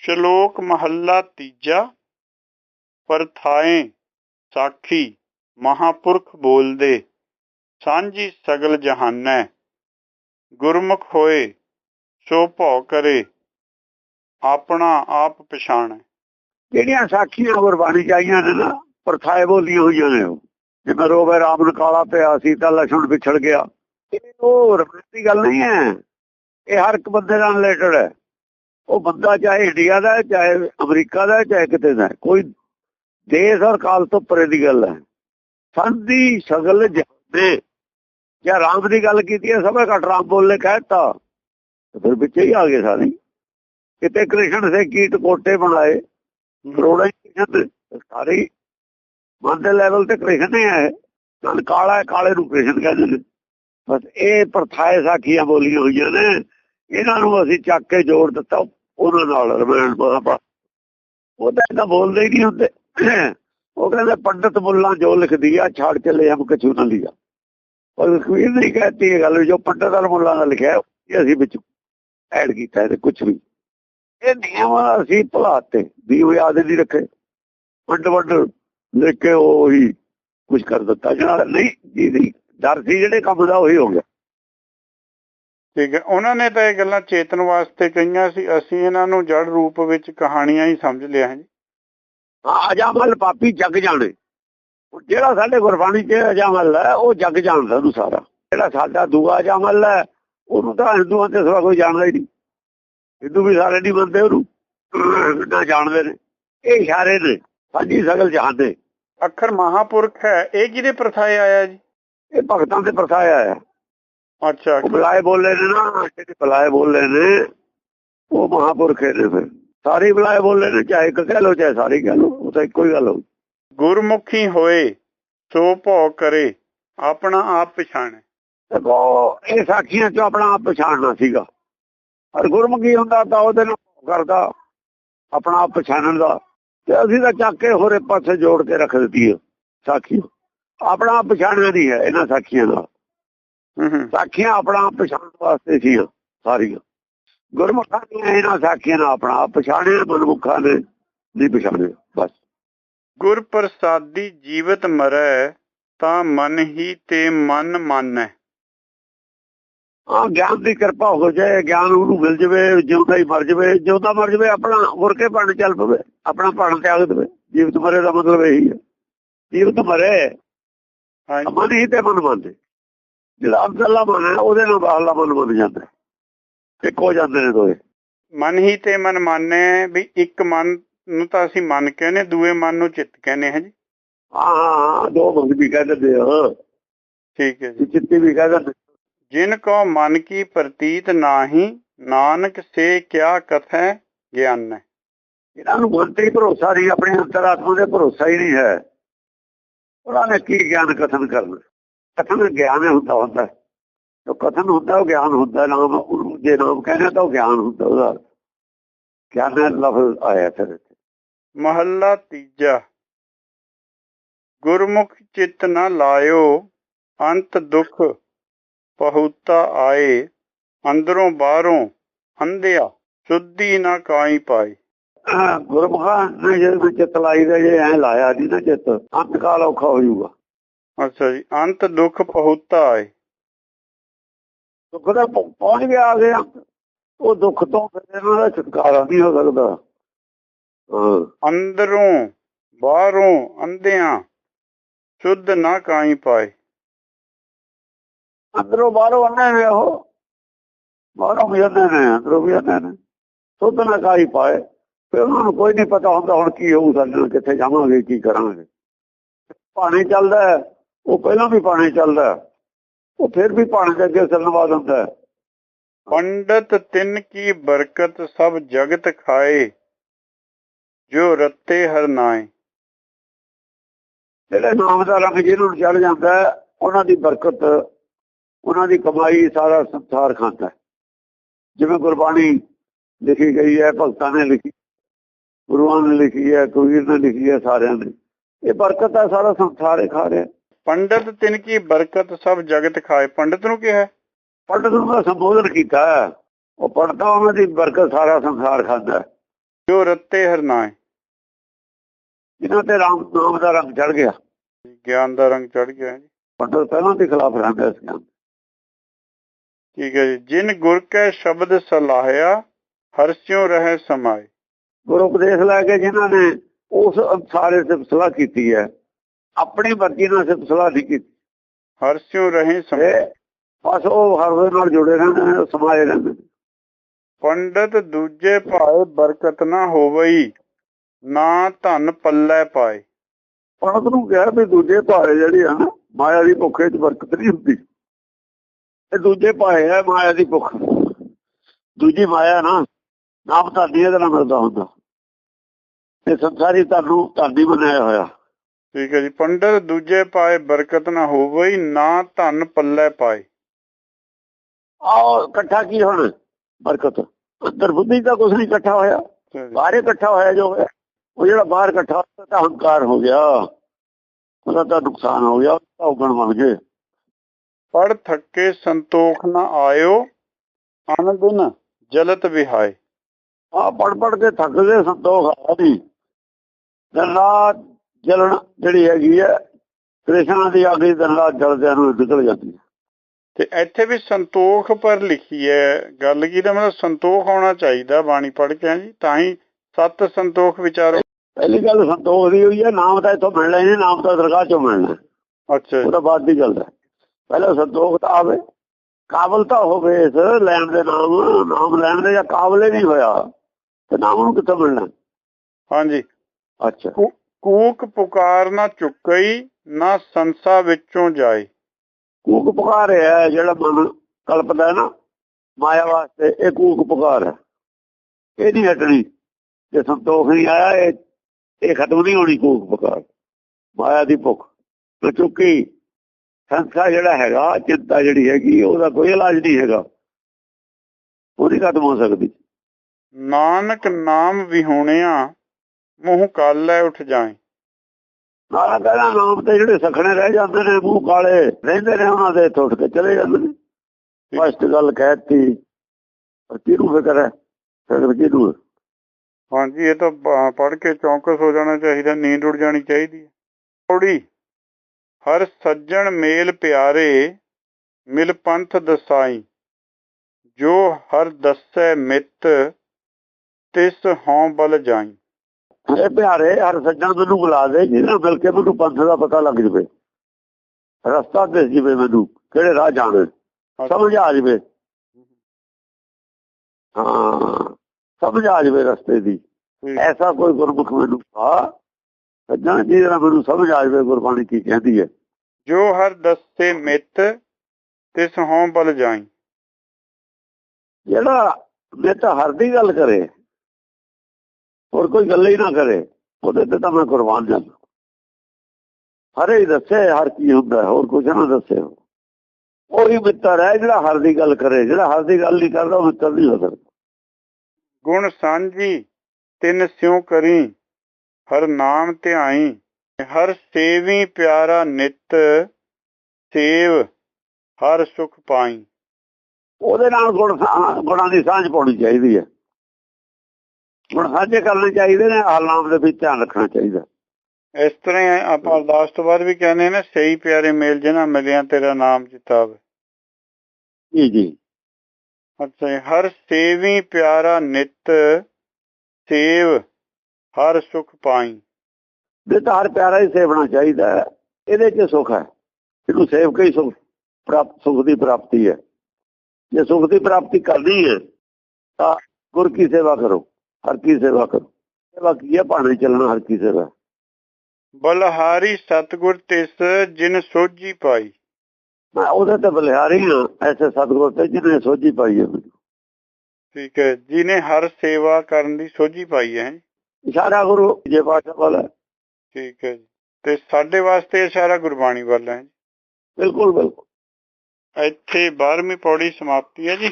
ਸ਼ਲੋਕ ਮਹੱਲਾ ਤੀਜਾ ਪਰਥਾਏ ਸਾਖੀ ਮਹਾਪੁਰਖ ਬੋਲਦੇ, ਸਾਂਝੀ ਸਗਲ ਜਹਾਨੈ, ਗੁਰਮੁਖ ਹੋਏ ਸੋ ਭਉ ਕਰੇ, ਆਪਣਾ ਆਪ ਪਛਾਣੈ। ਜਿਹੜੀਆਂ ਸਾਖੀਆਂ ਗੁਰਬਾਣੀ ਚ ਨੇ ਨਾ ਪਰਥਾਏ ਬੋਲੀਆਂ ਹੋਈਆਂ ਨੇ ਉਹ। ਜਿਵੇਂ ਰੋਵੇ ਰਾਮ ਨੂੰ ਕਾਲਾ ਪਿਆ ਸੀ ਤਾਂ ਲਛਣ ਵਿਛੜ ਗਿਆ। ਇਹ ਉਹ ਰਮਤੀ ਗੱਲ ਨਹੀਂ ਹੈ। ਇਹ ਹਰ ਇੱਕ ਬੰਦੇ ਨਾਲ ਰਿਲੇਟਡ ਹੈ। ਉਹ ਬੰਦਾ ਚਾਹੇ ਇੰਡੀਆ ਦਾ ਚਾਹੇ ਅਮਰੀਕਾ ਦਾ ਚਾਹੇ ਕਿਤੇ ਦਾ ਕੋਈ ਦੇਸ਼ ਔਰ ਕਾਲ ਤੋਂ ਪਰੇ ਦੀ ਗੱਲ ਹੈ। ਸੰਧੀ ਸਗਲ ਜਹਾਨੇ ਜੇ ਰਾਮ ਦੀ ਗੱਲ ਕੀਤੀ ਹੈ, ਸਭੇ ਘਟ ਰਾਮ ਬੋਲੇ ਕਹਿਤਾ। ਫਿਰ ਵਿੱਚੇ ਹੀ ਆ ਗਏ ਸਾਰੇ। ਕਿਤੇ ਕ੍ਰਿਸ਼ਨ ਸੇ ਕੀਟ ਕੋਟੇ ਬਣਾਏ, ਕਰੋੜਾਂ ਹੀ ਸਾਰੇ ਮਨ ਦੇ ਲੈਵਲ ਤੇ ਕ੍ਰਿਸ਼ਨ ਹੀ ਹੈ ਨਾਲ ਕਾਲਾ ਕਾਲੇ ਨੂੰ ਕ੍ਰਿਸ਼ਨ ਕਹਿੰਦੇ ਨੇ। ਬਸ ਇਹ ਪਰਥਾਏ ਸਾਖੀਆਂ ਬੋਲੀਆਂ ਹੋਈਆਂ ਨੇ। ਇਹਨਾਂ ਨੂੰ ਅਸੀਂ ਚੱਕ ਕੇ ਜੋੜ ਦਿੱਤਾ। ਉਹਨਾਂ ਨਾਲ ਰਮਾਇਣ ਮਹਾਭਾਰਤ ਉਹ ਤਾਂ ਬੋਲਦੇ ਹੀ ਨਹੀਂ ਹੁੰਦੇ। ਉਹ ਕਹਿੰਦੇ ਪੰਡਤ ਮੁੱਲਾ ਜੋ ਲਿਖਦੀ ਆ ਛੱਡ ਚਲੇ ਹਮ ਕਛੂ ਨਾ ਲਿਆ ਪਰ ਕਬੀਰ ਨਹੀਂ ਕਹਤੀ ਇਹ ਗੱਲ ਵੀ ਜੋ ਪੰਡਤ ਵਾਲ ਮੁੱਲਾ ਨੇ ਲਿਖਿਆ, ਇਹ ਅਸੀਂ ਵਿੱਚ ਐਡ ਕੀਤਾ ਇਹਦੇ ਕੁਝ ਵੀ। ਇਹ ਨਿਯਮ ਅਸੀਂ ਭੁਲਾਤੇ ਵੀ ਯਾਦ ਨਹੀਂ ਰੱਖੇ। ਵੰਡ ਵੰਡ ਲਿਖ ਕੇ ਉਹ ਹੀ ਕੁਝ ਕਰ ਦਿੱਤਾ। ਜਿਹੜਾ ਨਹੀਂ ਜੀ ਨਹੀਂ ਡਰ ਸੀ, ਜਿਹੜੇ ਕੰਮ ਦਾ ਉਹੀ ਹੋ ਗਿਆ। ਠੀਕ ਹੈ। ਉਹਨਾਂ ਨੇ ਤਾਂ ਇਹ ਗੱਲਾਂ ਚੇਤਨ ਵਾਸਤੇ ਕਹੀਆਂ ਸੀ। ਅਸੀਂ ਇਹਨਾਂ ਨੂੰ ਜੜ ਰੂਪ ਵਿੱਚ ਕਹਾਣੀਆਂ ਹੀ ਸਮਝ ਲਿਆ ਹੈ ਜੀ। ਅਜਾਮਲ ਪਾਪੀ ਜਗ ਜਾਣੇ। ਜਿਹੜਾ ਸਾਡੇ ਗੁਰਬਾਣੀ 'ਚ ਅਜਾਮਲ ਹੈ ਉਹ ਜਗ ਜਾਣਦਾ ਉਹਨੂੰ ਸਾਰਾ। ਜਿਹੜਾ ਸਾਡਾ ਦੂਆ ਅਜਾਮਲ ਹੈ ਉਹਨੂੰ ਤਾਂ ਹਿੰਦੂਆਂ ਤੇ ਸਿਵਾ ਕੋਈ ਜਾਣਦਾ ਹੀ ਨਹੀਂ। ਹਿੰਦੂ ਵੀ ਸਾਰੇ ਨਹੀਂ ਮੰਨਦੇ ਉਹਨੂੰ। ਨਾ ਜਾਣਦੇ ਨੇ। ਇਹ ਇਸ਼ਾਰੇ ਨੇ। ਸਾਡੀ ਸਗਲ ਜਹਾਨੇ ਅੱਖਰ ਮਹਾਪੁਰਖ ਹੈ। ਇਹ ਕਿਹਦੇ ਪ੍ਰਥਾਏ ਆਇਆ ਜੀ? ਇਹ ਭਗਤਾਂ ਤੇ ਪਰਸਾਇਆ ਹੈ ਅੱਛਾ ਬੁਲਾਏ ਬੋਲੇ ਨੇ ਨਾ ਜਿਹੜੇ ਬੁਲਾਏ ਬੋਲੇ ਨੇ ਉਹ ਮਹਾਪੁਰਖੇ ਨੇ ਫਿਰ। ਸਾਰੇ ਬੁਲਾਏ ਬੋਲੇ ਨੇ ਚਾਹੇ ਇੱਕ ਕਹਿ ਲੋ ਚਾਹੇ ਸਾਰੇ ਕਹਿ ਲੋ ਉਹ ਤਾਂ ਇੱਕੋ ਹੀ ਗੱਲ ਹੋ ਗੁਰਮੁਖੀ ਹੋਏ ਸੋ ਭਉ ਕਰੇ ਆਪਣਾ ਆਪ ਪਛਾਣੈ। ਦੇਖੋ ਇਹ ਸਾਖੀਆਂ ਚੋਂ ਆਪਣਾ ਆਪ ਪਛਾਣਨਾ ਸੀਗਾ। ਔਰ ਗੁਰਮੁਖੀ ਹੁੰਦਾ ਤਾਂ ਉਹਦੇ ਨਾਲ ਕਰਦਾ ਆਪਣਾ ਆਪ ਪਛਾਣਨ ਦਾ। ਤੇ ਅਸੀਂ ਤਾਂ ਚੱਕ ਕੇ ਹੋਰੇ ਪਾਸੇ ਜੋੜ ਕੇ ਰੱਖ ਦਿੱਤੀ ਸਾਖੀ। ਆਪਣਾ ਆਪ ਪਛਾਣਨਾ ਨਹੀਂ ਹੈ ਇਹਨਾਂ ਸਾਖੀਆਂ ਦਾ। ਸਾਖੀਆਂ ਆਪਣਾ ਆਪ ਪਛਾਣਨ ਵਾਸਤੇ ਸੀ ਸਾਰੀਆਂ। ਗੁਰਮੁਖਾਂ ਦੀਆਂ ਇਹਨਾਂ ਸਾਖੀਆਂ ਨਾਲ ਆਪਣਾ ਆਪ ਪਛਾਣਿਆ ਮਨਮੁਖਾਂ ਨੇ ਨਹੀਂ ਪਛਾਣਿਆ ਬਸ। ਗੁਰ ਪ੍ਰਸਾਦੀ ਜੀਵਤ ਮਰੈ ਤਾਂ ਮਨ ਹੀ ਤੇ ਮਨ ਮਾਨੈ। ਆ ਗਿਆਨ ਦੀ ਕਿਰਪਾ ਹੋ ਜਾਏ ਗਿਆਨ ਉਹਨੂੰ ਮਿਲ ਜਵੇ ਜਿਉਂਦਾ ਹੀ ਮਰ ਜਵੇ ਜਿਉਂਦਾ ਮਰ ਜਵੇ ਆਪਣਾ ਹੋਰ ਕੇ ਪਣ ਚੱਲ ਪਵੇ ਆਪਣਾ ਪਣ ਤਿਆਗ ਦੇਵੇ। ਜੀਵਤ ਮਰੇ ਦਾ ਮਤਲਬ ਇਹੀ ਹੈ। ਜੀਵਤ ਮਰੇ ਹਾਂਜੀ। ਮਨ ਹੀ ਤੇ ਮਨ ਮੰਨਦੇ। ਜਿਹੜਾ ਅਬਦੁੱਲਾ ਮਨ ਹੈ ਉਹਦੇ ਨਾਲ ਬਾਹਲਾ ਮਨ ਮੰਨ ਜਾਂਦਾ ਹੈ। ਇੱਕ ਹੋ ਜਾਂਦੇ ਨੇ ਦੋਏ ਮਨ ਹੀ ਤੇ ਮਨ ਮਾਨੈ ਵੀ ਇੱਕ ਮਨ ਨੂੰ ਤਾਂ ਅਸੀਂ ਮਨ ਕਹਿੰਦੇ ਦੂਏ ਮਨ ਨੂੰ ਚਿੱਤ ਕਹਿੰਦੇ ਹਾਂ ਜੀ। ਹਾਂ ਹਾਂ ਹਾਂ ਦੋ ਮਨ ਵੀ ਕਹਿ ਦਿੰਦੇ ਆ। ਠੀਕ ਹੈ ਜੀ। ਚਿੱਤੀ ਵੀ ਕਹਿ ਦਿੰਦੇ। ਜਿਨ ਕੋ ਮਨ ਕੀ ਪ੍ਰਤੀਤ ਨਾਹੀ ਨਾਨਕ ਸੇ ਕਿਆ ਕਥੈ ਗਿਆਨੈ। ਇਹਨਾਂ ਨੂੰ ਮਨ ਤੇ ਹੀ ਭਰੋਸਾ ਨਹੀਂ ਆਪਣੇ ਅੰਤਰਾਤਮਾ ਦੇ ਭਰੋਸਾ ਹੀ ਨਹੀਂ ਹੈ। ਉਹਨਾਂ ਨੇ ਕੀ ਗਿਆਨ ਕਥਨ ਕਰਨਾ? ਕਥਨ ਗਿਆਨ ਹੁੰਦਾ ਹੁੰਦਾ। ਜੋ ਕਥਨ ਹੁੰਦਾ ਉਹ ਗਿਆਨ ਹੁੰਦਾ ਨਾਮ ਉਹਨੂੰ ਜੇ ਨਾਮ ਕਹਿੰਦੇ ਤਾਂ ਉਹ ਗਿਆਨ ਹੁੰਦਾ ਉਹਦਾ ਗਿਆਨ ਦਾ ਲਫ਼ਜ਼ ਆਇਆ ਫਿਰ। ਮਹੱਲਾ ਤੀਜਾ ਗੁਰਮੁਖ ਚਿੱਤ ਨ ਲਾਇਓ ਅੰਤ ਦੁਖ ਪਹੁਤਾ ਆਏ ਅੰਦਰੋਂ ਬਾਹਰੋਂ ਅੰਧਿਆ ਸੁੱਧੀ ਨਾ ਕਾਈ ਪਾਈ ਗੁਰਮੁਖਾਂ ਨੇ ਜੇ ਚਿੱਤ ਲਾਈ ਦਾ ਜੇ ਐ ਲਾਇਆ ਨਹੀਂ ਨਾ ਚਿੱਤ ਅੰਤ ਕਾਲ ਔਖਾ ਹੋ ਜਾਊਗਾ ਅੱਛਾ ਜੀ ਅੰਤ ਦੁਖ ਪਹੁਤਾ ਆਏ ਦੁੱਖ ਦਾ ਪਹੁ- ਪਹੁੰਚ ਗਿਆ ਆ ਗਿਆ ਉਹ ਦੁੱਖ ਤੋਂ ਫਿਰ ਇਹਨਾਂ ਦਾ ਛੁਟਕਾਰਾ ਨਹੀਂ ਹੋ ਸਕਦਾ। ਹਾਂ। ਅੰਦਰੋਂ ਬਾਹਰੋਂ ਅੰਧਿਆਂ ਸੁੱਧ ਨਾ ਕਾਈ ਪਾਏ। ਅੰਦਰੋਂ ਬਾਹਰੋਂ ਅੰਨੇ ਨੇ ਉਹ। ਬਾਹਰੋਂ ਵੀ ਅੰਨੇ ਨੇ ਅੰਦਰੋਂ ਵੀ ਅੰਨੇ ਨੇ। ਸੁੱਧ ਨਾ ਕਾਈ ਪਾਏ। ਫਿਰ ਉਹਨਾਂ ਨੂੰ ਕੋਈ ਨਹੀਂ ਪਤਾ ਹੁੰਦਾ ਹੁਣ ਕੀ ਹੋਊ ਸਾਡੇ ਨਾਲ ਕਿੱਥੇ ਜਾਵਾਂਗੇ ਕੀ ਕਰਾਂਗੇ। ਪਾਣੀ ਚੱਲਦਾ ਹੈ, ਉਹ ਪਹਿਲਾਂ ਵੀ ਪਾਣੀ ਚੱਲਦਾ। ਉਹ ਫਿਰ ਵੀ ਪਾਣੀ ਦੇ ਅੱਗੇ ਬਾਅਦ ਹੁੰਦਾ। ਪੰਡਤ ਤਿਨ ਕੀ ਬਰਕਤ ਸਭ ਜਗਤ ਖਾਏ ਜੋ ਰੱਤੇ ਹਰ ਨਾਏ ਜਿਹੜੇ ਨਾਮ ਦਾ ਰੰਗ ਜਿਹਨੂੰ ਚੜ ਜਾਂਦਾ ਉਹਨਾਂ ਦੀ ਬਰਕਤ ਉਹਨਾਂ ਦੀ ਕਮਾਈ ਸਾਰਾ ਸੰਸਾਰ ਖਾਂਦਾ। ਜਿਵੇਂ ਗੁਰਬਾਣੀ ਲਿਖੀ ਗਈ ਹੈ ਭਗਤਾਂ ਨੇ ਲਿਖੀ ਗੁਰੂਆਂ ਨੇ ਲਿਖੀ ਹੈ ਕਬੀਰ ਨੇ ਲਿਖੀ ਹੈ ਸਾਰਿਆਂ ਨੇ ਇਹ ਬਰਕਤ ਹੈ ਸਾਰਾ ਸੰਸਾਰ ਖਾ ਰਿਹਾ ਪੰਡਤ ਤਿਨ ਕੀ ਬਰਕਤ ਸਭ ਜਗਤ ਖਾਏ ਪੰਡਤ ਨੂੰ ਕਿਹਾ ਹੈ? ਪੰਡਤ ਨੂੰ ਤਾਂ ਸੰਬੋਧਨ ਕੀਤਾ ਹੈ। ਉਹ ਪੰਡਤਾਂ ਉਹਨਾਂ ਦੀ ਬਰਕਤ ਸਾਰਾ ਸੰਸਾਰ ਖਾਂਦਾ ਹੈ। ਜੋ ਰੱਤੇ ਹਰਨਾਏ ਜਿਨ੍ਹਾਂ ਤੇ ਰਾਮ ਨਾਮ ਦਾ ਰੰਗ ਚੜ ਗਿਆ ਗਿਆਨ ਦਾ ਰੰਗ ਚੜ ਗਿਆ ਹੈ ਜੀ ਪੰਡਤ ਪਹਿਲਾਂ ਦੇ ਖਿਲਾਫ ਰਹਿੰਦੇ ਸੀ ਠੀਕ ਹੈ ਜੀ ਜਿਨ ਗੁਰ ਕੈ ਸ਼ਬਦ ਸਲਾਹਿਆ ਹਰਸਿਓ ਰਹਿ ਸਮਾਏ ਗੁਰੂ ਉਪਦੇਸ਼ ਲੈ ਕੇ ਜਿਨ੍ਹਾਂ ਨੇ ਉਸ ਅਨੁਸਾਰ ਸਿਫਤ ਸਲਾਹ ਕੀਤੀ ਹੈ ਆਪਣੀ ਮਰਜ਼ੀ ਨਾਲ ਸਿਫਤ ਸਲਾਹ ਨਹੀਂ ਕੀਤੀ। ਹਰਸਿਓ ਰਹੇ ਸਮਾਏ ਤੇ ਬਸ ਉਹ ਹਰ ਨਾਲ ਜੁੜੇ ਰਹਿੰਦੇ ਸਮਾਏ ਰਹਿੰਦੇ ਪੰਡਤ ਦੂਜੇ ਭਾਏ ਬਰਕਤ ਨਾ ਹੋਵਈ ਨਾ ਧਨ ਪੱਲੇ ਪਾਏ। ਪੰਡਤ ਨੂੰ ਕਿਹਾ ਵੀ ਦੂਜੇ ਭਾਏ ਜਿਹੜੀ ਆ ਮਾਇਆ ਦੀ ਭੁੱਖੇ 'ਚ ਬਰਕਤ ਨਹੀਂ ਹੁੰਦੀ। ਇਹ ਦੂਜੇ ਭਾਏ ਆ ਮਾਇਆ ਦੀ ਭੁੱਖ। ਦੂਜੀ ਮਾਇਆ ਨਾ ਨਾਮ ਤਾਂ ਇਹਦੇ ਨਾਲ ਮਿਲਦਾ ਹੁੰਦਾ। ਇਹ ਸੰਸਾਰੀ ਤੁਹਾਨੂੰ ਧਾਨੀ ਬਣਾਇਆ ਹੋਇਆ। ਠੀਕ ਹੈ ਜੀ। ਪੰਡਤ ਦੂਜੇ ਪਾਏ ਬਰਕਤ ਨਾ ਹੋਵਈ ਨਾ ਧਨ ਪੱਲੇ ਪਾਏ। ਆਹ ਇਕੱਠਾ ਕੀ ਹੁਣ? ਬਰਕਤ। ਅੰਦਰ ਬੁੱਧੀ ਦਾ ਕੁਝ ਨਹੀਂ ਇਕੱਠਾ ਹੋਇਆ। ਬਾਹਰ ਇਕੱਠਾ ਹੋਇਆ ਜੋ ਹੋਇਆ। ਉਹ ਜਿਹੜਾ ਬਾਹਰ ਇਕੱਠਾ ਹੋਇਆ ਤਾਂ ਹੰਕਾਰ ਹੋ ਗਿਆ। ਉਹਦਾ ਤਾਂ ਨੁਕਸਾਨ ਹੋ ਗਿਆ ਉਹ ਔਗਣ ਬਣ ਗਏ। ਪੜ ਥੱਕੇ ਸੰਤੋਖ ਨਾ ਆਇਓ ਅਨ ਦਿਨ ਜਲਤ ਵਿਹਾਏ। ਆ ਪੜ ਪੜ ਕੇ ਥੱਕ ਗਏ ਸੰਤੋਖ ਆਇਆ ਨਹੀਂ ਰਾਤ ਜਲਣ ਜਿਹੜੀ ਹੈਗੀ ਹੈ ਕ੍ਰਿਸ਼ਨ ਦੀ ਦੀ ਦਿਨ ਰਾਤ ਜਲਦਿਆਂ ਨੂੰ ਨਿਕਲ ਜਾਂਦੀ ਹੈ। ਤੇ ਇੱਥੇ ਵੀ ਸੰਤੋਖ ਪਰ ਲਿਖੀ ਹੈ ਗੱਲ ਕੀ ਦਾ ਮਤਲਬ ਸੰਤੋਖ ਹੋਣਾ ਚਾਹੀਦਾ ਬਾਣੀ ਪੜ੍ਹ ਕੇ ਜੀ? ਤਾਂ ਹੀ ਸਤ ਸੰਤੋਖ ਵਿਚਾਰੋ। ਪਹਿਲੀ ਗੱਲ ਸੰਤੋਖ ਦੀ ਹੋਈ ਹੈ ਨਾਮ ਤਾਂ ਇੱਥੋਂ ਮਿਲਣਾ ਹੀ ਨਹੀਂ ਨਾਮ ਤਾਂ ਦਰਗਾਹ ਚੋਂ ਮਿਲਣਾ। ਅੱਛਾ ਉਹਦਾ ਬਾਅਦ ਦੀ ਗੱਲ ਹੈ। ਪਹਿਲਾਂ ਸੰਤੋਖ ਤਾਂ ਆਵੇ ਕਾਬਲ ਤਾਂ ਹੋਵੇ ਇਸ ਲੈਣ ਦੇ ਨਾਮ ਨਾਮ ਲੈਣ ਦੇ ਜਾਂ ਕਾਬਲ ਨਹੀਂ ਹੋਇਆ ਤੇ ਨਾਮ ਨੂੰ ਕਿੱਥੋਂ ਮਿਲਣਾ? ਹਾਂਜੀ। ਅੱਛਾ। ਕੂਕ ਪੁਕਾਰ ਨਾ ਚੁੱਕਈ ਨਾ ਸੰਸਾ ਵਿੱਚੋਂ ਜਾਏ ਕੂਕ ਪੁਕਾਰ ਹੈ ਜਿਹੜਾ ਮਨ ਕਲਪਦਾ ਨਾ ਮਾਇਆ ਵਾਸਤੇ ਇਹ ਕੂਕ ਪੁਕਾਰ ਹੈ। ਇਹ ਨਹੀਂ ਹਟਣੀ। ਜੇ ਸੰਤੋਖ ਨਹੀਂ ਆਇਆ ਇਹ ਇਹ ਖਤਮ ਨਹੀਂ ਹੋਣੀ ਕੂਕ ਪੁਕਾਰ। ਮਾਇਆ ਦੀ ਭੁੱਖ ਤੇ ਚੁੱਕੀ। ਸੰਸਾ ਜਿਹੜਾ ਹੈਗਾ ਚਿੰਤਾ ਜਿਹੜੀ ਹੈਗੀ ਉਹਦਾ ਕੋਈ ਇਲਾਜ ਨਹੀਂ ਹੈਗਾ। ਉਹਦੀ ਖਤਮ ਹੋ ਸਕਦੀ। ਨਾਨਕ ਨਾਮ ਵਿਹੂਣਿਆ ਮੂੰਹ ਕਾਲੇ ਉੱਠ ਜਾਏ। ਨਾਲਾ ਕਹਿੰਦਾ ਨਾਮ ਤੇ ਜਿਹੜੇ ਸਖਣੇ ਰਹਿ ਜਾਂਦੇ ਨੇ ਮੂੰਹ ਕਾਲੇ ਰਹਿੰਦੇ ਨੇ ਉਹਨਾਂ ਦੇ ਇੱਥੋਂ ਉੱਠ ਕੇ ਚਲੇ ਜਾਂਦੇ ਨੇ। ਫਸਟ ਗੱਲ ਕਹਿਤੀ ਕਿਹਨੂੰ ਫਿਕਰ ਹੈ? ਫਿਰ ਕਿਹਨੂੰ ਹਾਂਜੀ ਇਹ ਤਾਂ ਪੜ੍ਹ ਕੇ ਚੌਕਸ ਹੋ ਜਾਣਾ ਚਾਹੀਦਾ ਨੀਂਦ ਉੱਡ ਜਾਣੀ ਚਾਹੀਦੀ ਹੈ। ਥੋੜੀ ਹਰ ਸੱਜਣ ਮੇਲ ਪਿਆਰੇ ਮਿਲ ਪੰਥ ਦਸਾਈ। ਜੋ ਹਰ ਦੱਸੈ ਮਿੱਤ ਤਿਸ ਹਉ ਬਲ ਜਾਈ। ਇਹ ਪਿਆਰੇ ਹਰ ਸੱਜਣ ਮੈਨੂੰ ਬੁਲਾ ਦੇ ਜਿਹਨਾਂ ਮਿਲ ਕੇ ਮੈਨੂੰ ਪੰਥ ਦਾ ਪਤਾ ਲੱਗ ਜਵੇ। ਰਸਤਾ ਦਿਸ ਜਵੇ ਮੈਨੂੰ ਕਿਹੜੇ ਰਾਹ ਜਾਣਾ। ਸਮਝ ਆ ਜਵੇ। ਹਾਂ ਸਮਝ ਆ ਜਵੇ ਰਸਤੇ ਦੀ। ਐਸਾ ਕੋਈ ਗੁਰਮੁਖ ਮੈਨੂੰ ਆ ਸੱਜਣ ਜਿਹਨਾਂ ਮੈਨੂੰ ਸਮਝ ਆ ਜਵੇ ਗੁਰਬਾਣੀ ਕੀ ਕਹਿੰਦੀ ਹੈ। ਜੋ ਹਰ ਦੱਸੇ ਮਿੱਤ ਤਿਸ ਹਉ ਬਲ ਜਾਈ। ਜਿਹੜਾ ਮੈਂ ਤਾਂ ਹਰ ਦੀ ਗੱਲ ਕਰੇ ਹੋਰ ਕੋਈ ਗੱਲ ਹੀ ਨਾ ਕਰੇ। ਉਹਦੇ ਤੇ ਤਾਂ ਮੈਂ ਕੁਰਬਾਨ ਜਾਂਦਾ ਹਰੇ ਹੀ ਦੱਸੇ ਹਰ ਕੀ ਹੁੰਦਾ ਹੈ, ਹੋਰ ਕੁਝ ਨਾ ਦੱਸੇ। ਉਹੀ ਮਿੱਤਰ ਹੈ ਜਿਹੜਾ ਹਰ ਦੀ ਗੱਲ ਕਰੇ ਜਿਹੜਾ ਹਰ ਦੀ ਗੱਲ ਨਹੀਂ ਕਰਦਾ ਉਹ ਮਿੱਤਰ ਨਹੀਂ ਹੋ ਸਕਦਾ ਗੁਣ ਸਾਂਝੀ ਤਿੰਨ ਸਿਉ ਕਰੀ ਹਰ ਨਾਮ ਧਿਆਈ ਹਰ ਸੇਵੀ ਪਿਆਰਾ ਨਿਤ ਸੇਵ ਹਰ ਸੁਖ ਪਾਈ। ਉਹਦੇ ਨਾਲ ਗੁਣ ਗੁਣਾਂ ਦੀ ਸਾਂਝ ਪਾਉਣੀ ਚਾਹੀਦੀ ਹੈ। ਗੁਣ ਸਾਂਝੇ ਕਰਨੇ ਚਾਹੀਦੇ ਨੇ ਹਾਲ ਨਾਮ ਦੇ ਵਿੱਚ ਧਿਆਨ ਰੱਖਣਾ ਚਾਹੀਦਾ। ਇਸ ਤਰ੍ਹਾਂ ਆਪਾਂ ਅਰਦਾਸ ਤੋਂ ਬਾਅਦ ਵੀ ਕਹਿੰਦੇ ਨੇ ਸਹੀ ਪਿਆਰੇ ਮੇਲ ਜਿਨਾ ਮਿਲਿਆ ਤੇਰਾ ਨਾਮ ਜਿਤਾਵੇ। ਜੀ ਜੀ। ਅੱਛਾ ਹਰ ਸੇਵੀ ਪਿਆਰਾ ਨਿਤ ਸੇਵ ਹਰ ਸੁਖ ਪਾਈ। ਇਹ ਤਾਂ ਹਰ ਪਿਆਰਾ ਹੀ ਸੇਵਣਾ ਚਾਹੀਦਾ ਇਹਦੇ 'ਚ ਸੁੱਖ ਹੈ। ਇਹਨੂੰ ਸੇਵ ਕੇ ਹੀ ਸੁੱਖ ਪ੍ਰਾਪਤ ਸੁੱਖ ਦੀ ਪ੍ਰਾਪਤੀ ਹੈ। ਜੇ ਸੁੱਖ ਦੀ ਪ੍ਰਾਪਤੀ ਕਰਨੀ ਹੈ ਤਾਂ ਗੁਰ ਕੀ ਸੇਵਾ ਕਰੋ। ਹਰ ਕੀ ਸੇਵਾ ਕਰੋ ਸੇਵਾ ਕੀ ਹੈ ਭਾਣੇ ਚੱਲਣਾ ਹਰ ਕੀ ਸੇਵਾ ਬਲਹਾਰੀ ਸਤਗੁਰ ਤਿਸ ਜਿਨ ਸੋਝੀ ਪਾਈ। ਮੈਂ ਉਹਦੇ ਤੇ ਬਲਿਹਾਰੀ ਹਾਂ ਐਸੇ ਸਤਿਗੁਰ ਤੇ ਜਿਹਨੇ ਸੋਝੀ ਪਾਈ ਹੈ ਠੀਕ ਹੈ ਜਿਨੇ ਹਰ ਸੇਵਾ ਕਰਨ ਦੀ ਸੋਝੀ ਪਾਈ ਹੈ। ਇਸ਼ਾਰਾ ਗੁਰੂ ਜੇ ਪਾਸ਼ਾ ਵਾਲਾ। ਠੀਕ ਹੈ ਤੇ ਸਾਡੇ ਵਾਸਤੇ ਇਸ਼ਾਰਾ ਗੁਰਬਾਣੀ ਵੱਲ ਹੈ ਬਿਲਕੁਲ ਬਿਲਕੁਲ। ਇੱਥੇ 12ਵੀਂ ਪੌੜੀ ਸਮਾਪਤੀ ਹੈ ਜੀ।